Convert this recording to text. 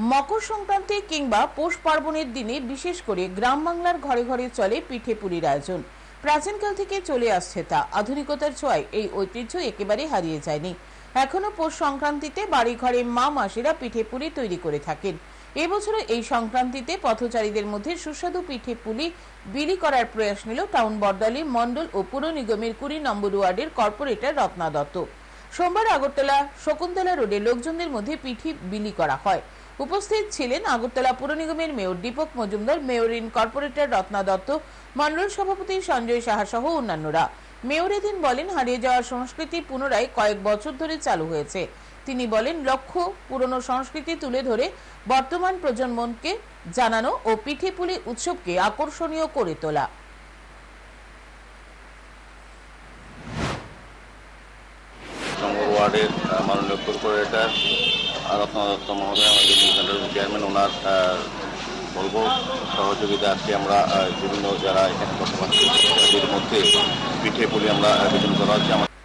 মকর সংক্রান্তি কিংবা পৌষ পার্বণের দিনে বিশেষ করে গ্রাম বাংলার ঘরে ঘরে চলে পিঠে পুলির আয়োজন। প্রাচীনকাল থেকে চলে আসছে তা। আধুনিকতার ছোঁয়ায় এই ঐতিহ্য একেবারে হারিয়ে যায়নি। এখনও পৌষ সংক্রান্তিতে বাড়ি ঘরে মা মাসিরা পিঠে পুলি তৈরি করে থাকেন। এবছরও এই সংক্রান্তিতে পথচারীদের মধ্যে সুস্বাদু পিঠে পুলি বিলি করার প্রয়াস নিল টাউন বর্দালি মন্ডল ও পুর নিগমের কুড়ি নম্বর ওয়ার্ডের কর্পোরেটর রত্না দত্ত সোমবার আগরতলা শকুন্তলা রোডে লোকজনদের মধ্যে পিঠি বিলি করা হয়। উপস্থিত ছিলেন আগরতলা পুর নিগমের মেয়র দীপক মজুমদার মেয়রিন কর্পোরেটর রত্না দত্ত, মন্ডল সভাপতি সঞ্জয় সাহা সহ অন্যান্যরা। মেয়র এদিন বলেন, হারিয়ে যাওয়া সংস্কৃতি পুনরায় কয়েক বছর ধরে চালু হয়েছে। তিনি বলেন, লক্ষ্য, পুরনো সংস্কৃতি তুলে ধরে বর্তমান প্রজন্মকে জানানো ও পিঠে পুলি উৎসবকে আকর্ষণীয় করে তোলা নম্বর ওয়ার্ডের মাননীয় কর্পোরেটর রত্ন দত্ত মহোদয়, আমাদের সেন্টার চেয়ারম্যান ওনার বলব সহযোগিতা আজকে আমরা বিভিন্ন যারা এখানে বসবাস মধ্যে পিঠে পুলি আমরা আয়োজন করা হচ্ছে।